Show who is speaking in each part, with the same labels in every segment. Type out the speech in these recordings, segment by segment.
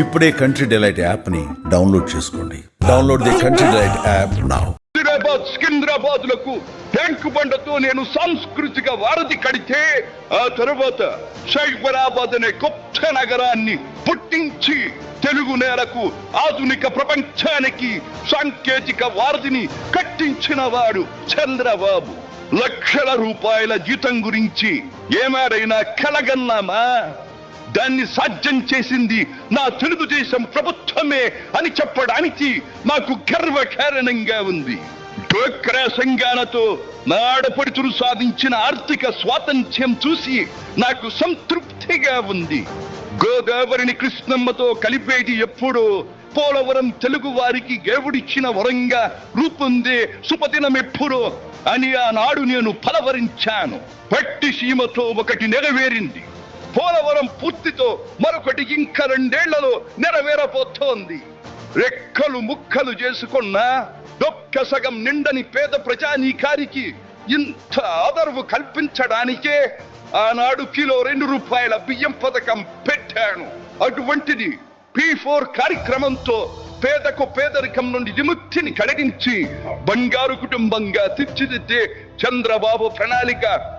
Speaker 1: ఇప్పుడే country Delight యాప్ని download చేసుకోండి. Download the Country Delight app now
Speaker 2: Hyderabad సికింద్రాబాద్లకు ట్యాంక్ బండతో నేను సాంస్కృతిక వారధి కడితే ఆ తర్వాత సైబరాబాద్ అనే గొప్ప నగరాన్ని పుట్టించి తెలుగు నేలకు ఆధునిక ప్రపంచానికి సాంకేతిక వారధిని కట్టించిన వాడు చంద్రబాబు. లక్షల రూపాయల జీతం గురించి ఏమారైనా కలగన్నామా? దాన్ని సాధ్యం చేసింది నా తెలుగుదేశం ప్రభుత్వమే అని చెప్పడానికి నాకు గర్వకారణంగా ఉంది. డోక్రా సంఘాలతో నా ఆడపడుచులు సాధించిన ఆర్థిక స్వాతంత్ర్యం చూసి నాకు సంతృప్తిగా ఉంది. గోదావరిని కృష్ణమ్మతో కలిపేది ఎప్పుడో పోలవరం తెలుగు వారికి దేవుడిచ్చిన వరంగా రూపొందే సుపదినం ఎప్పుడో అని ఆనాడు నేను పలవరించాను. పట్టి సీమతో ఒకటి నెరవేరింది. పోలవరం పూర్తితో మరొకటి ఇంకా రెండేళ్ళలో నెరవేరబోతోంది. రెక్కలు ముక్కలు చేసుకున్న డొక్క సగం నిండని పేద ప్రజానీకారికి ఇంత ఆదరవు కల్పించడానికే ఆనాడు కిలో రెండు రూపాయల బియ్యం పథకం పెట్టాను. అటువంటిది పి ఫోర్ కార్యక్రమంతో పేదకు పేదరికం నుండి విముక్తిని కలిగించి బంగారు కుటుంబంగా తీర్చిదిద్దే చంద్రబాబు ప్రణాళిక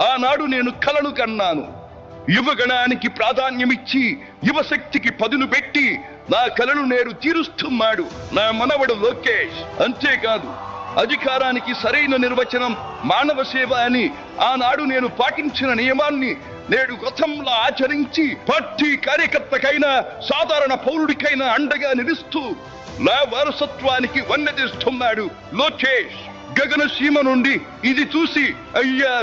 Speaker 2: ఆనాడు నేను కలను కన్నాను. యువగణానికి ప్రాధాన్యమిచ్చి యువశక్తికి పదును పెట్టి నా కలను నేడు తీరుస్తున్నాడు నా మనవడు లోకేష్. అంతేకాదు అధికారానికి సరైన నిర్వచనం మానవ సేవ అని ఆనాడు నేను పాటించిన నియమాన్ని నేడు గతంలో ఆచరించి పార్టీ కార్యకర్తకైనా సాధారణ పౌరుడికైనా అండగా నిలుస్తూ నా వారసత్వానికి వన్నెదిస్తున్నాడు లోకేష్. గగన సీమ నుండి ఇది చూసి అయ్యా